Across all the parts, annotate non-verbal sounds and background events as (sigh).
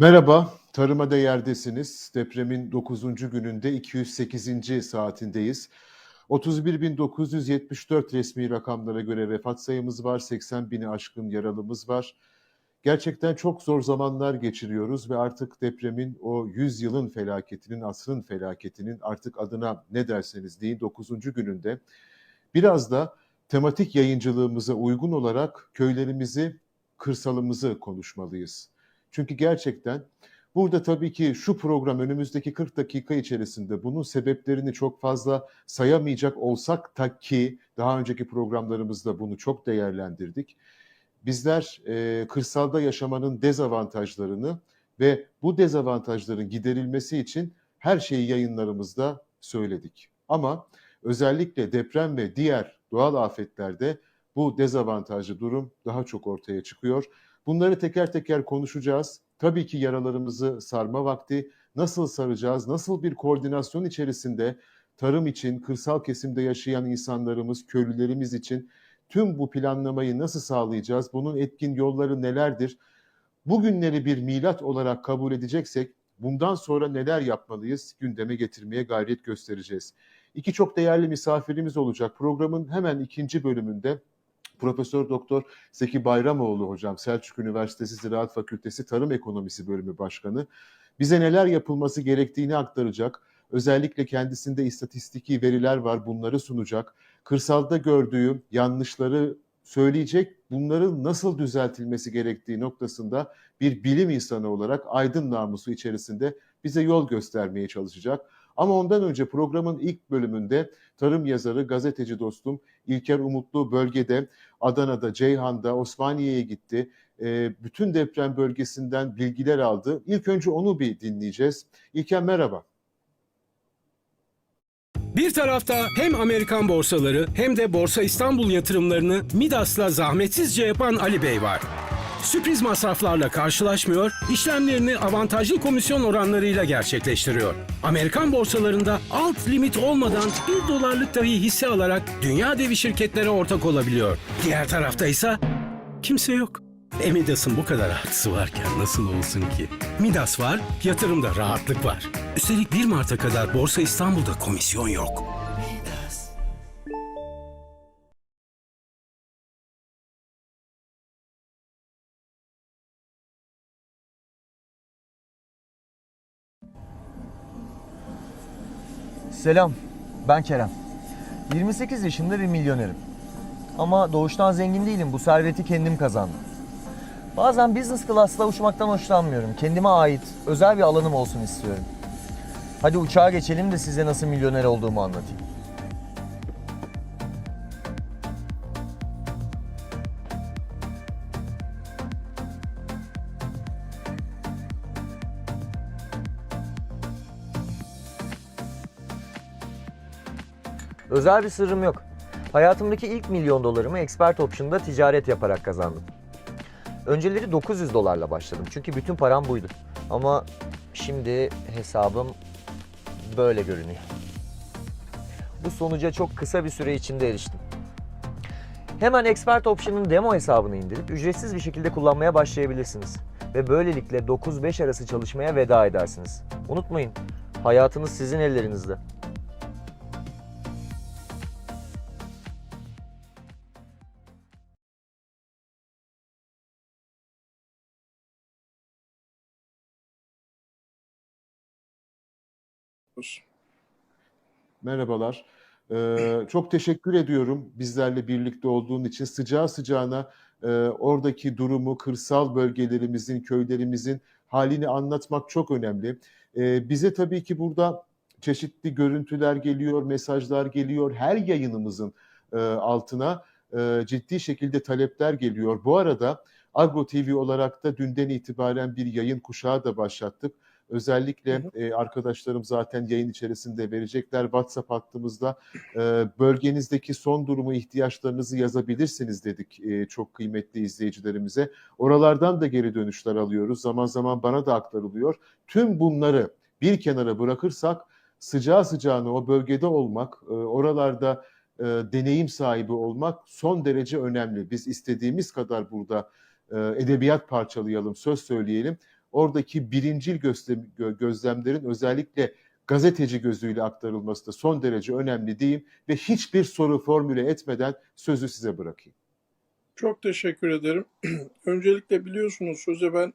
Merhaba, Tarıma Değer'desiniz. Depremin 9. gününde 208. saatindeyiz. 31.974 resmi rakamlara göre vefat sayımız var, 80 bini aşkın yaralımız var. Gerçekten çok zor zamanlar geçiriyoruz ve artık depremin o 100 yılın felaketinin, asrın felaketinin artık adına ne derseniz deyin 9. gününde biraz da tematik yayıncılığımıza uygun olarak köylerimizi, kırsalımızı konuşmalıyız. Çünkü gerçekten burada tabii ki şu program önümüzdeki 40 dakika içerisinde bunun sebeplerini çok fazla sayamayacak olsak da ki daha önceki programlarımızda bunu çok değerlendirdik. Bizler e, kırsalda yaşamanın dezavantajlarını ve bu dezavantajların giderilmesi için her şeyi yayınlarımızda söyledik. Ama özellikle deprem ve diğer doğal afetlerde bu dezavantajlı durum daha çok ortaya çıkıyor. Bunları teker teker konuşacağız. Tabii ki yaralarımızı sarma vakti. Nasıl saracağız? Nasıl bir koordinasyon içerisinde tarım için, kırsal kesimde yaşayan insanlarımız, köylülerimiz için tüm bu planlamayı nasıl sağlayacağız? Bunun etkin yolları nelerdir? Bugünleri bir milat olarak kabul edeceksek bundan sonra neler yapmalıyız? Gündeme getirmeye gayret göstereceğiz. İki çok değerli misafirimiz olacak. Programın hemen ikinci bölümünde Profesör Doktor Zeki Bayramoğlu hocam Selçuk Üniversitesi Ziraat Fakültesi Tarım Ekonomisi Bölümü Başkanı bize neler yapılması gerektiğini aktaracak. Özellikle kendisinde istatistiki veriler var bunları sunacak. Kırsalda gördüğü yanlışları söyleyecek, bunların nasıl düzeltilmesi gerektiği noktasında bir bilim insanı olarak aydın namusu içerisinde bize yol göstermeye çalışacak. Ama ondan önce programın ilk bölümünde tarım yazarı, gazeteci dostum İlker Umutlu bölgede, Adana'da, Ceyhan'da, Osmaniye'ye gitti. E, bütün deprem bölgesinden bilgiler aldı. İlk önce onu bir dinleyeceğiz. İlker merhaba. Bir tarafta hem Amerikan borsaları hem de Borsa İstanbul yatırımlarını Midas'la zahmetsizce yapan Ali Bey var. Sürpriz masraflarla karşılaşmıyor, işlemlerini avantajlı komisyon oranlarıyla gerçekleştiriyor. Amerikan borsalarında alt limit olmadan 1 dolarlık dahi hisse alarak dünya devi şirketlere ortak olabiliyor. Diğer tarafta ise kimse yok. E Midas'ın bu kadar artısı varken nasıl olsun ki? Midas var, yatırımda rahatlık var. Üstelik 1 Mart'a kadar Borsa İstanbul'da komisyon yok. Selam, ben Kerem. 28 yaşında bir milyonerim. Ama doğuştan zengin değilim, bu serveti kendim kazandım. Bazen business class'la uçmaktan hoşlanmıyorum. Kendime ait özel bir alanım olsun istiyorum. Hadi uçağa geçelim de size nasıl milyoner olduğumu anlatayım. Özel bir sırrım yok. Hayatımdaki ilk milyon dolarımı Expert Option'da ticaret yaparak kazandım. Önceleri 900 dolarla başladım çünkü bütün param buydu. Ama şimdi hesabım böyle görünüyor. Bu sonuca çok kısa bir süre içinde eriştim. Hemen Expert Option'ın demo hesabını indirip ücretsiz bir şekilde kullanmaya başlayabilirsiniz. Ve böylelikle 9-5 arası çalışmaya veda edersiniz. Unutmayın, hayatınız sizin ellerinizde. Merhabalar. Ee, çok teşekkür ediyorum bizlerle birlikte olduğun için. Sıcağı sıcağına e, oradaki durumu, kırsal bölgelerimizin, köylerimizin halini anlatmak çok önemli. Ee, bize tabii ki burada çeşitli görüntüler geliyor, mesajlar geliyor. Her yayınımızın e, altına e, ciddi şekilde talepler geliyor. Bu arada Agro TV olarak da dünden itibaren bir yayın kuşağı da başlattık. Özellikle e, arkadaşlarım zaten yayın içerisinde verecekler. WhatsApp hattımızda e, bölgenizdeki son durumu, ihtiyaçlarınızı yazabilirsiniz dedik e, çok kıymetli izleyicilerimize. Oralardan da geri dönüşler alıyoruz. Zaman zaman bana da aktarılıyor. Tüm bunları bir kenara bırakırsak sıcağı sıcağına o bölgede olmak, e, oralarda e, deneyim sahibi olmak son derece önemli. Biz istediğimiz kadar burada e, edebiyat parçalayalım, söz söyleyelim. Oradaki birincil gözlem, gö- gözlemlerin özellikle gazeteci gözüyle aktarılması da son derece önemli diyeyim ve hiçbir soru formüle etmeden sözü size bırakayım. Çok teşekkür ederim. (clears throat) Öncelikle biliyorsunuz söze ben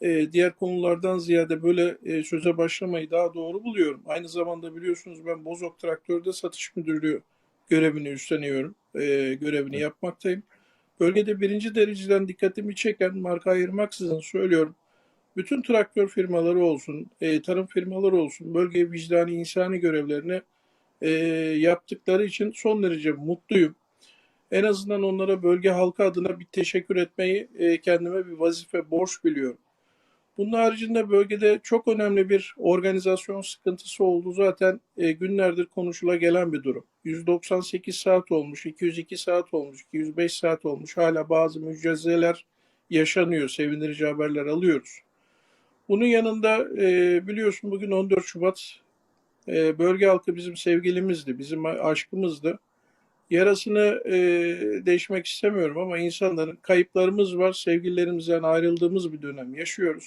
e, diğer konulardan ziyade böyle e, söze başlamayı daha doğru buluyorum. Aynı zamanda biliyorsunuz ben Bozok Traktör'de satış müdürlüğü görevini üstleniyorum. E, görevini yapmaktayım. Bölgede birinci dereceden dikkatimi çeken marka ayırmaksızın söylüyorum. Bütün traktör firmaları olsun, e, tarım firmaları olsun, bölge vicdani insani görevlerini e, yaptıkları için son derece mutluyum. En azından onlara bölge halkı adına bir teşekkür etmeyi e, kendime bir vazife, borç biliyorum. Bunun haricinde bölgede çok önemli bir organizasyon sıkıntısı olduğu zaten e, günlerdir konuşula gelen bir durum. 198 saat olmuş, 202 saat olmuş, 205 saat olmuş. Hala bazı mücadeleler yaşanıyor. Sevindirici haberler alıyoruz. Bunun yanında e, biliyorsun bugün 14 Şubat e, bölge halkı bizim sevgilimizdi, bizim aşkımızdı yarasını e, değişmek istemiyorum ama insanların kayıplarımız var. Sevgililerimizden ayrıldığımız bir dönem yaşıyoruz.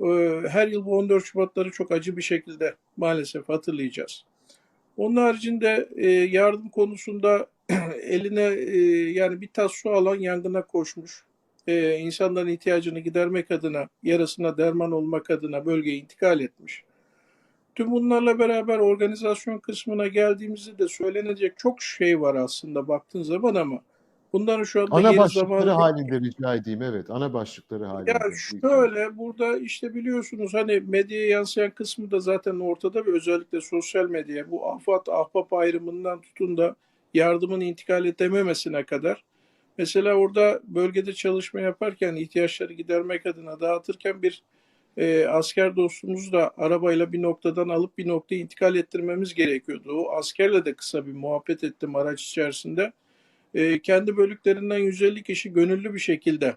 E, her yıl bu 14 Şubatları çok acı bir şekilde maalesef hatırlayacağız. Onun haricinde e, yardım konusunda (clears throat) eline e, yani bir tas su alan yangına koşmuş. E, insanların ihtiyacını gidermek adına, yarasına derman olmak adına bölgeye intikal etmiş. Tüm bunlarla beraber organizasyon kısmına geldiğimizde de söylenecek çok şey var aslında baktığın zaman ama bunların şu anda Ana başlıkları zamanı yok. halinde rica edeyim. Evet, ana başlıkları halinde. Ya şöyle burada işte biliyorsunuz hani medyaya yansıyan kısmı da zaten ortada ve özellikle sosyal medya bu afat ahbap ayrımından tutun da yardımın intikal edememesine kadar mesela orada bölgede çalışma yaparken ihtiyaçları gidermek adına dağıtırken bir e, asker dostumuzu da arabayla bir noktadan alıp bir noktaya intikal ettirmemiz gerekiyordu. O askerle de kısa bir muhabbet ettim araç içerisinde. E, kendi bölüklerinden 150 kişi gönüllü bir şekilde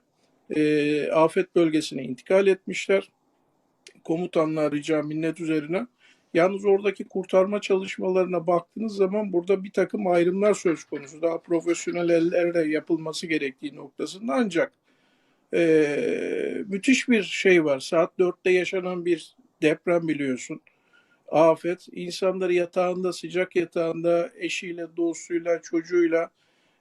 e, afet bölgesine intikal etmişler. Komutanlar rica minnet üzerine. Yalnız oradaki kurtarma çalışmalarına baktığınız zaman burada bir takım ayrımlar söz konusu. Daha profesyonel ellerle yapılması gerektiği noktasında ancak e, müthiş bir şey var. Saat 4'te yaşanan bir deprem biliyorsun. Afet. İnsanları yatağında, sıcak yatağında eşiyle, dostuyla, çocuğuyla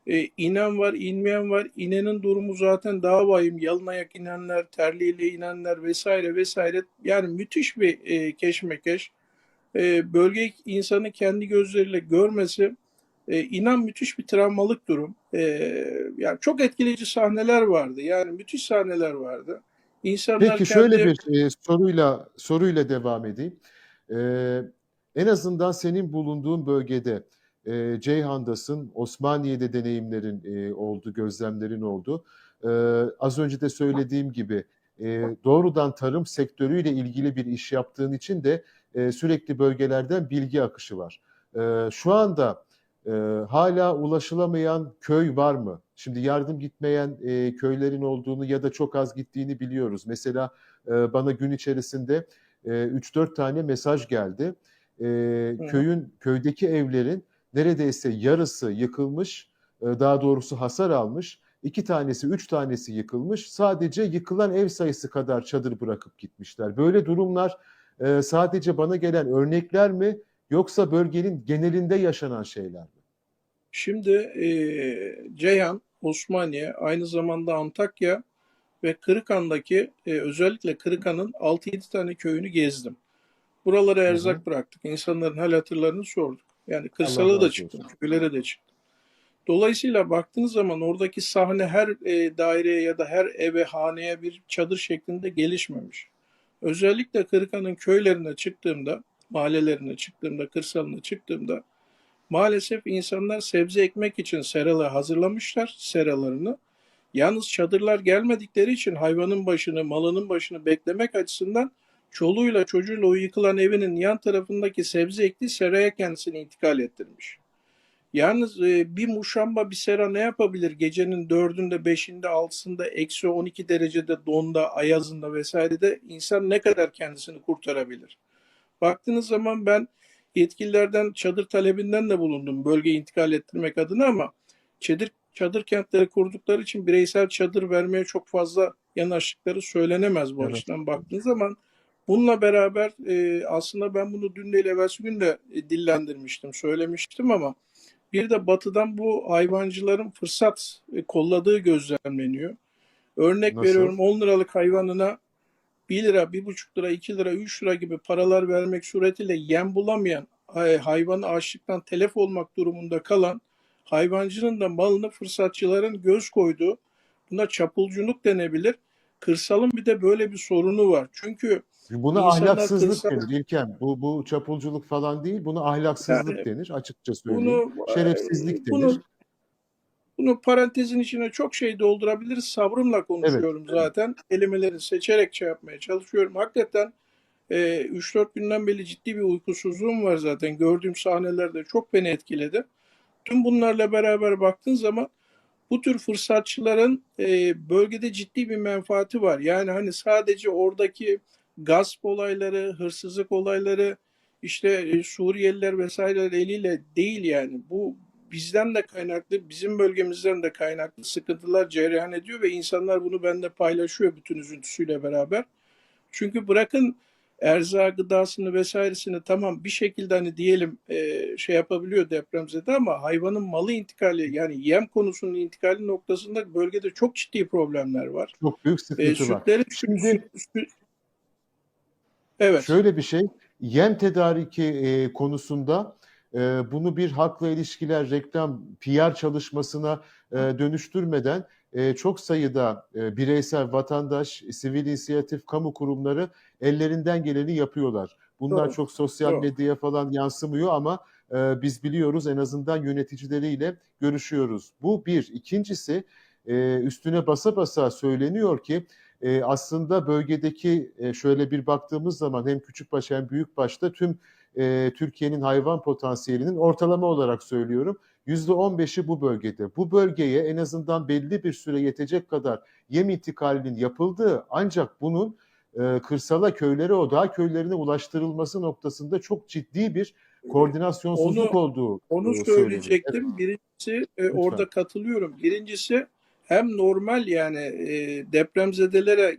e, inen var, inmeyen var. İnenin durumu zaten daha vahim. Yalın ayak inenler, terliyle inenler vesaire vesaire. Yani müthiş bir e, keşmekeş. E, bölge insanı kendi gözleriyle görmesi e, inan müthiş bir travmalık durum. E, yani çok etkileyici sahneler vardı. Yani müthiş sahneler vardı. İnsanlar Peki kendi... şöyle bir e, soruyla soruyla devam edeyim. E, en azından senin bulunduğun bölgede e, Ceyhan'dasın, Osmaniye'de deneyimlerin e, oldu, gözlemlerin oldu. E, az önce de söylediğim gibi e, doğrudan tarım sektörüyle ilgili bir iş yaptığın için de e, sürekli bölgelerden bilgi akışı var. E, şu anda e, hala ulaşılamayan köy var mı? Şimdi yardım gitmeyen e, köylerin olduğunu ya da çok az gittiğini biliyoruz. Mesela e, bana gün içerisinde e, 3-4 tane mesaj geldi. E, köyün köydeki evlerin neredeyse yarısı yıkılmış, e, daha doğrusu hasar almış. İki tanesi, üç tanesi yıkılmış. Sadece yıkılan ev sayısı kadar çadır bırakıp gitmişler. Böyle durumlar e, sadece bana gelen örnekler mi yoksa bölgenin genelinde yaşanan şeyler mi? Şimdi e, Ceyhan, Osmaniye, aynı zamanda Antakya ve Kırıkan'daki e, özellikle Kırıkan'ın 6-7 tane köyünü gezdim. Buralara erzak Hı hı. bıraktık. İnsanların hal hatırlarını sorduk. Yani kırsala da çıktım, köylere de çıktım. Dolayısıyla baktığınız zaman oradaki sahne her e, daireye ya da her eve, haneye bir çadır şeklinde gelişmemiş. Özellikle Kırıkan'ın köylerine çıktığımda, mahallelerine çıktığımda, kırsalına çıktığımda maalesef insanlar sebze ekmek için seralar hazırlamışlar seralarını. Yalnız çadırlar gelmedikleri için hayvanın başını, malının başını beklemek açısından çoluğuyla çocuğuyla o yıkılan evinin yan tarafındaki sebze ektiği seraya kendisini intikal ettirmiş. Yalnız e, bir muşamba bir sera ne yapabilir? Gecenin dördünde, beşinde, altısında, eksi 12 derecede donda, ayazında vesairede insan ne kadar kendisini kurtarabilir? Baktığınız zaman ben yetkililerden çadır talebinden de bulundum bölgeyi intikal ettirmek adına ama çadır çadır kentleri kurdukları için bireysel çadır vermeye çok fazla yanaştıkları söylenemez bu Evet. açıdan baktığınız zaman. Bununla beraber e, aslında ben bunu dün değil evvelsi gün de e, dillendirmiştim, söylemiştim ama bir de batıdan bu hayvancıların fırsat e, kolladığı gözlemleniyor. Örnek Nasıl? veriyorum 10 liralık hayvanına 1 lira, 1,5 lira, 2 lira, 3 lira gibi paralar vermek suretiyle yem bulamayan, hay- hayvanı açlıktan telef olmak durumunda kalan hayvancının da malını fırsatçıların göz koyduğu, buna çapulculuk denebilir. Kırsalın bir de böyle bir sorunu var. Çünkü Buna ahlaksızlık kırsal- denir İlkem. Bu, bu çapulculuk falan değil, buna ahlaksızlık Yani denir açıkça söyleyeyim. bunu Şerefsizlik bunu denir. bunu parantezin içine çok şey doldurabiliriz. Sabrımla konuşuyorum evet. zaten. Kelimeleri seçerek şey yapmaya çalışıyorum. Hakikaten e, 3-4 günden beri ciddi bir uykusuzluğum var zaten. Gördüğüm sahnelerde çok beni etkiledi. Tüm bunlarla beraber baktığın zaman bu tür fırsatçıların e, bölgede ciddi bir menfaati var. Yani hani sadece oradaki gasp olayları, hırsızlık olayları, işte e, Suriyeliler vesaireler eliyle değil yani. Bu bizden de kaynaklı, bizim bölgemizden de kaynaklı sıkıntılar cereyan ediyor ve insanlar bunu bende paylaşıyor bütün üzüntüsüyle beraber. Çünkü bırakın erzak gıdasını vesairesini tamam bir şekilde hani diyelim e, şey yapabiliyor depremzede ama hayvanın malı intikali yani yem konusunun intikali noktasında bölgede çok ciddi problemler var. Çok büyük E, sıkıntı var. sütleri Şimdi- süt- süt- evet. Şöyle bir şey, yem tedariki e, konusunda e, bunu bir halkla ilişkiler, reklam, PR çalışmasına e, dönüştürmeden e, çok sayıda e, bireysel vatandaş, sivil inisiyatif, kamu kurumları ellerinden geleni yapıyorlar. Bunlar Doğru, çok sosyal doğru. medyaya falan yansımıyor ama e, biz biliyoruz en azından yöneticileriyle görüşüyoruz. Bu bir. İkincisi e, üstüne basa basa söyleniyor ki e, aslında bölgedeki e, şöyle bir baktığımız zaman hem küçükbaş hem büyükbaşta tüm e, Türkiye'nin hayvan potansiyelinin ortalama olarak söylüyorum %15'i bu bölgede. Bu bölgeye en azından belli bir süre yetecek kadar yem intikalinin yapıldığı ancak bunun e, kırsala köylere o dağ köylerine ulaştırılması noktasında çok ciddi bir koordinasyonsuzluk Onu- olduğu Onu e, söyleniyor. söyleyecektim. Birincisi e, orada katılıyorum. Birincisi hem normal yani e, depremzedelere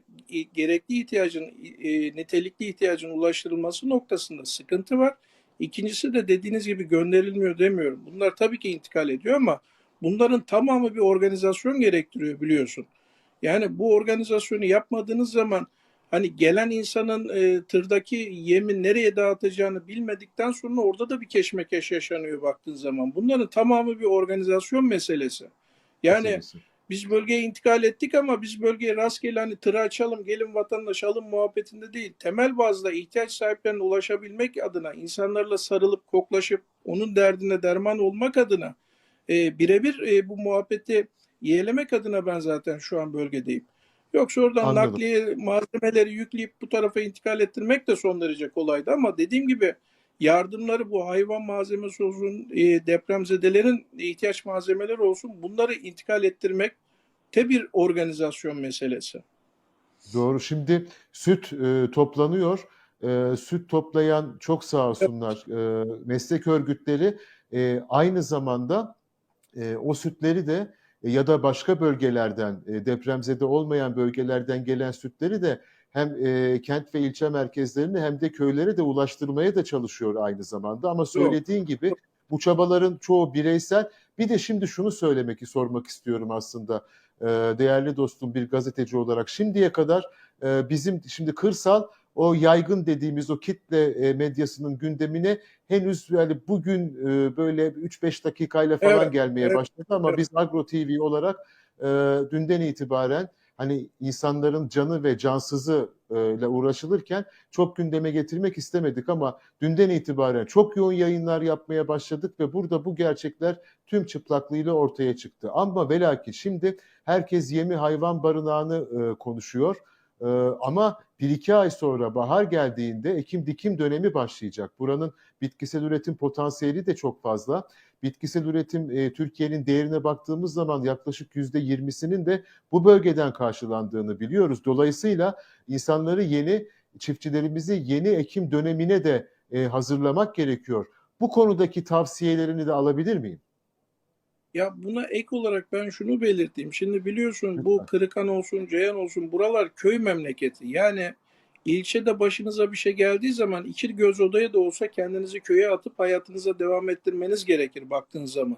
gerekli ihtiyacın, e, nitelikli ihtiyacın ulaştırılması noktasında sıkıntı var. İkincisi de dediğiniz gibi gönderilmiyor demiyorum. Bunlar tabii ki intikal ediyor ama bunların tamamı bir organizasyon gerektiriyor biliyorsun. Yani bu organizasyonu yapmadığınız zaman hani gelen insanın e, tırdaki yemi nereye dağıtacağını bilmedikten sonra orada da bir keşmekeş yaşanıyor baktığın zaman. Bunların tamamı bir organizasyon meselesi. Yani meselesi. Biz bölgeye intikal ettik ama biz bölgeye rastgele hani tırı açalım, gelin vatandaş alın muhabbetinde değil. Temel bazda ihtiyaç sahiplerine ulaşabilmek adına, insanlarla sarılıp koklaşıp onun derdine derman olmak adına e, birebir e, bu muhabbeti yeğlemek adına ben zaten şu an bölgedeyim. Yoksa oradan Anladım. nakliye malzemeleri yükleyip bu tarafa intikal ettirmek de son derece kolaydı ama dediğim gibi yardımları bu hayvan malzemesi olsun, e, depremzedelerin ihtiyaç malzemeleri olsun bunları intikal ettirmek de bir organizasyon meselesi. Doğru. Şimdi süt e, toplanıyor. E, süt toplayan çok sağ olsunlar e, meslek örgütleri e, aynı zamanda e, o sütleri de e, ya da başka bölgelerden e, depremzede olmayan bölgelerden gelen sütleri de hem e, kent ve ilçe merkezlerine hem de köylere de ulaştırmaya da çalışıyor aynı zamanda. Ama söylediğin gibi bu çabaların çoğu bireysel. Bir de şimdi şunu söylemek, sormak istiyorum aslında e, değerli dostum bir gazeteci olarak. Şimdiye kadar e, bizim şimdi kırsal o yaygın dediğimiz o kitle e, medyasının gündemine henüz yani bugün e, böyle 3-5 dakikayla falan Evet, gelmeye evet, başladı ama evet. biz Agro TV olarak e, dünden itibaren hani insanların canı ve cansızı e, ile uğraşılırken çok gündeme getirmek istemedik ama dünden itibaren çok yoğun yayınlar yapmaya başladık ve burada bu gerçekler tüm çıplaklığıyla ortaya çıktı. Ama velaki şimdi herkes yemi hayvan barınağını e, konuşuyor. E, ama bir iki ay sonra bahar geldiğinde ekim dikim dönemi başlayacak. Buranın bitkisel üretim potansiyeli de çok fazla. Bitkisel üretim e, Türkiye'nin değerine baktığımız zaman yaklaşık yüzde yirmisinin de bu bölgeden karşılandığını biliyoruz. Dolayısıyla insanları yeni çiftçilerimizi yeni ekim dönemine de e, hazırlamak gerekiyor. Bu konudaki tavsiyelerini de alabilir miyim? Ya buna ek olarak ben şunu belirteyim. Şimdi biliyorsun bu. Kırıkan olsun, Ceyhan olsun buralar köy memleketi. Yani ilçede başınıza bir şey geldiği zaman iki göz odaya da olsa kendinizi köye atıp hayatınıza devam ettirmeniz gerekir baktığınız zaman.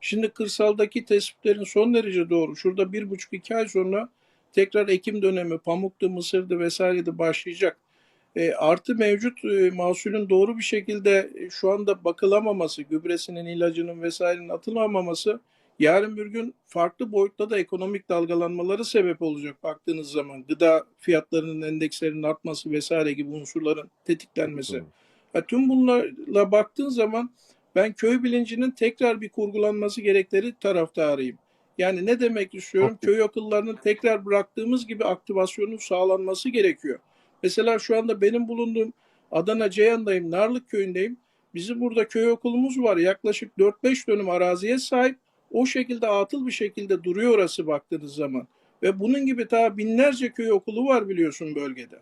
Şimdi kırsaldaki tespitlerin son derece doğru. Şurada bir buçuk iki ay sonra tekrar ekim dönemi, pamuktu, mısırdı vesaireydi başlayacak. E, artı mevcut e, mahsulün doğru bir şekilde e, şu anda bakılamaması, gübresinin, ilacının vesairenin atılamaması yarın bir gün farklı boyutta da ekonomik dalgalanmaları sebep olacak baktığınız zaman. Gıda fiyatlarının endekslerinin artması vesaire gibi unsurların tetiklenmesi. Doğru. Ha, tüm bunlarla baktığın zaman ben köy bilincinin tekrar bir kurgulanması gerekleri taraftarıyım. Yani ne demek istiyorum? Köy akıllarının tekrar bıraktığımız gibi aktivasyonun sağlanması gerekiyor. Mesela şu anda benim bulunduğum Adana Ceyhan'dayım, Narlık köyündeyim. Bizim burada köy okulumuz var. Yaklaşık 4-5 dönüm araziye sahip. O şekilde atıl bir şekilde duruyor orası baktığınız zaman. Ve bunun gibi daha binlerce köy okulu var biliyorsun bölgede.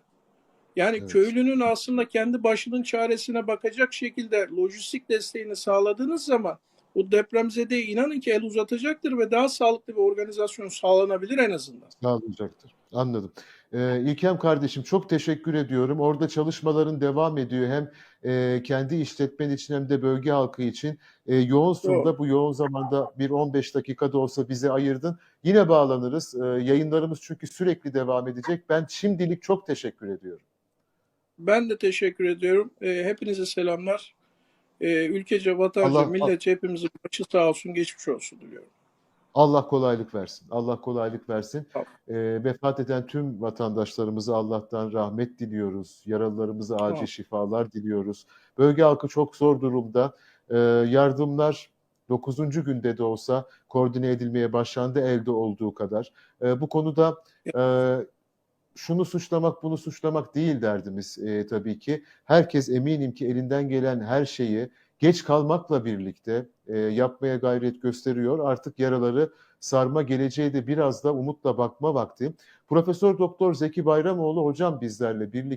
Yani Evet. köylünün aslında kendi başının çaresine bakacak şekilde lojistik desteğini sağladığınız zaman o depremzedeye inanın ki el uzatacaktır ve daha sağlıklı bir organizasyon sağlanabilir en azından. Sağlayacaktır. Anladım. Ee, İlkem kardeşim çok teşekkür ediyorum. Orada çalışmaların devam ediyor. Hem e, kendi işletmen için hem de bölge halkı için. E, yoğunsun da bu yoğun zamanda bir 15 dakika da olsa bize ayırdın. Yine bağlanırız. E, yayınlarımız çünkü sürekli devam edecek. Ben şimdilik çok teşekkür ediyorum. Ben de teşekkür ediyorum. E, hepinize selamlar. E, ülkece, vatanca, Allah- milletçe hepimizin başı sağ olsun, geçmiş olsun diliyorum. Allah kolaylık versin. Allah kolaylık versin. Tamam. Ee, vefat eden tüm vatandaşlarımıza Allah'tan rahmet diliyoruz. Yaralılarımıza acil Tamam. şifalar diliyoruz. Bölge halkı çok zor durumda. Ee, yardımlar 9. günde de olsa koordine edilmeye başlandı elde olduğu kadar. Ee, bu konuda e, şunu suçlamak bunu suçlamak değil derdimiz e, tabii ki. Herkes eminim ki elinden gelen her şeyi geç kalmakla birlikte e, yapmaya gayret gösteriyor. Artık yaraları sarma geleceğe de biraz da umutla bakma vakti. Profesör Doktor Zeki Bayramoğlu hocam bizlerle birlikte